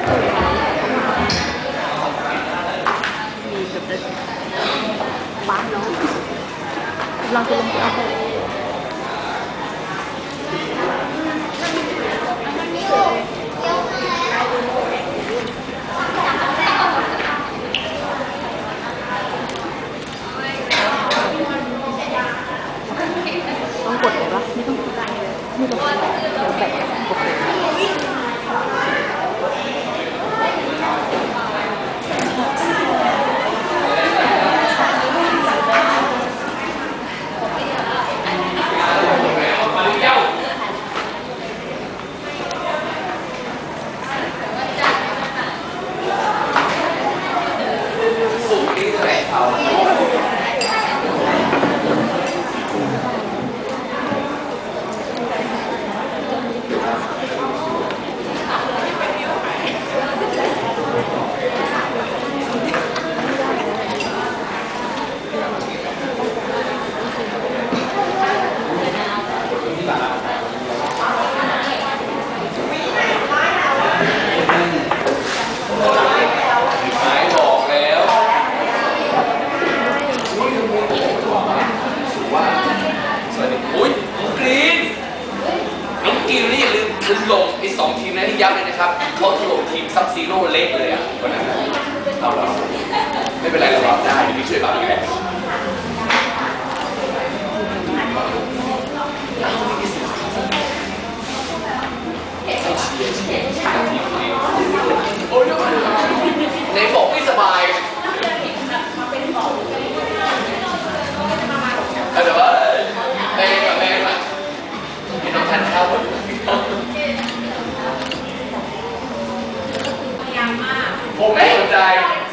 มีแบบจะบ้านเนาะเราจะลงไปเอาไปต้องกดเลยปะไม่ต้องกดไม่ต้องกดเดี๋ยวแบบกดเลย สูงที่เท่าไหร่เขา หมายบอกแล้วว่าสวัสดีอุ้ยน้องกรีนน้องกรีนนี่อย่าลืมถล่มไอ้สองทีมนั้นให้ยับเลย นะครับเขาถล่มทีมซับซีโร่เล็กเลยอะวันนั้นเอาเหรอไม่เป็นไรเรารับได้ที่ช่วยรับอีกแหละเชียร์เชียร์ทีมนี้โอ้ยไหนบอกไม่สบาย เอาแต่ว่าแม่กับแม่ล่ะให้น้องทานข้าวก่อน พยายามมาก ผมไม่สนใจ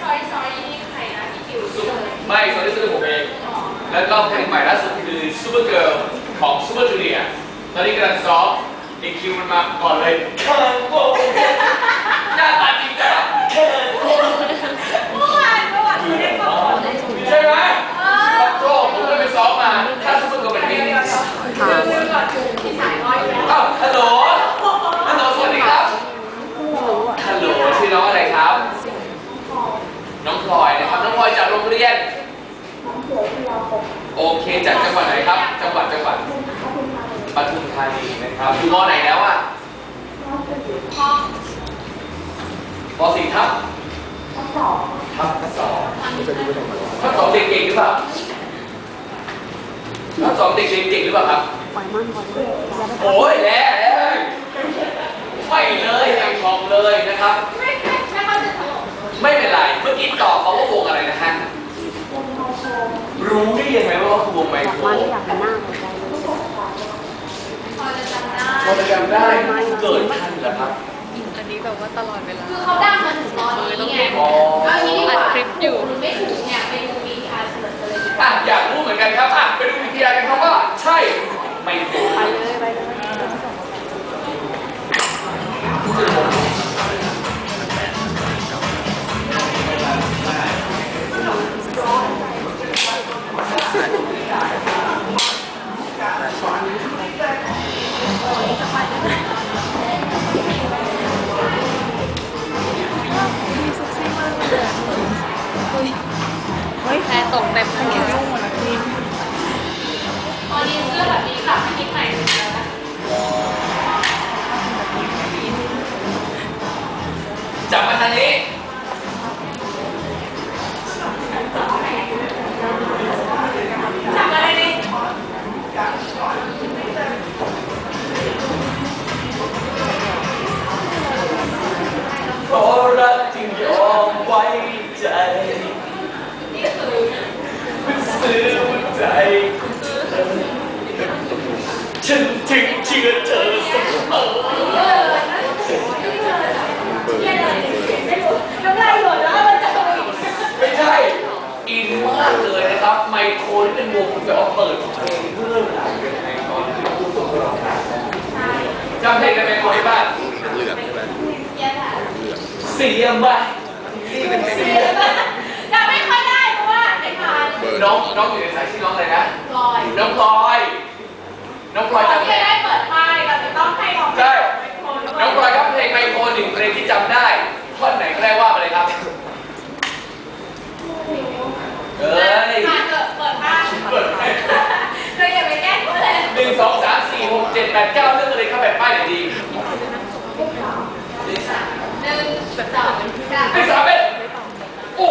ซอยซอยนี่ใครนะพี่คิว ไม่ตอนนี้ซื้อผมเอง แล้วก็ เพลงใหม่ล่าสุดคือ Super Girl ของ Super Junior ตอนนี้กำลังซ้อมอีกคิวมันมาก่อนเลยเคิร์นโกหน้าตาจริงจังเคิร์นโก เมื่อวานเมื่อวานคุณได้บอก ใช่ไหมปัดโจผมก็ไปซ้อมมา ถ้า Super Girl เป็นเพลงนี้ เดี๋ยวเดี๋ยวก่อนที่สายร้อยแล้ว อ้าวฮัลโหล ฮัลโหล สวัสดีครับ ฮัลโหล ชื่อน้องอะไรครับ น้องพลอยนะครับ น้องพลอยจากโรงเรียน โอเค จากจังหวัดไหนครับ จังหวัดจังหวัดปทุมธานีนะครับ อยู่มอไหนแล้วอะ ห้อง ปสี่ทับทับสองทับสองทับสองเด็กเก่งหรือเปล่าทับสองเด็กเก่งหรือเปล่าครับปล่อยมันปล่อยมันอย่าไปโอ้ยแล้วไม่เลยไอทองเลยนะครับไม่ไม่ไม่เขาจะถล่มไม่เป็นไร เมื่อกี้ตอบเขาว่าวงอะไรนะฮะรู้ได้ยังไงว่าคือวงไมอยากโครมาที่อยากเป็นหน้าหัวใจเลยพอจะจำได้พอจะจำได้เกิดทันเหรอครับอันนี้ แบบว่าตลอดเวลา คือเขาดังมาถึงตอนนี้ไงอ๋อ เอางี้ดีกว่าอัดคลิปอยู่คุณไม่ถูกเนี่ยไปดูวีทีอาร์เฉลิมกันเลยดีกอะว่าอยากรู้เหมือนกันครับอะ โครที่เป็นวงแบบว่าเปิดเพลงเพื่อหลังยังไงตอนที่พูดตรงร้องจำเพลงกันไหมคนที่บ้านเหลืองใช่ไหมเย็นอะเสียบ้าเสียงบ้าจำไม่ค่อยได้เพราะว่าเด็กมาน้องน้องอยู่ในสายชื่อน้องอะไรนะลอยน้องพลอยน้องพลอยจำเพลงได้เปิดป้ายเราจะต้องให้ลองใช่เป็นคนน้องพลอยครับเพลงไมโครหนึ่งเพลงที่จำได้ เจ็ดแปดเก้าเรื่องอะไรเข้าแบบป้ายไหนดีหนึ่งสองสามไม่สามเป็นโอ้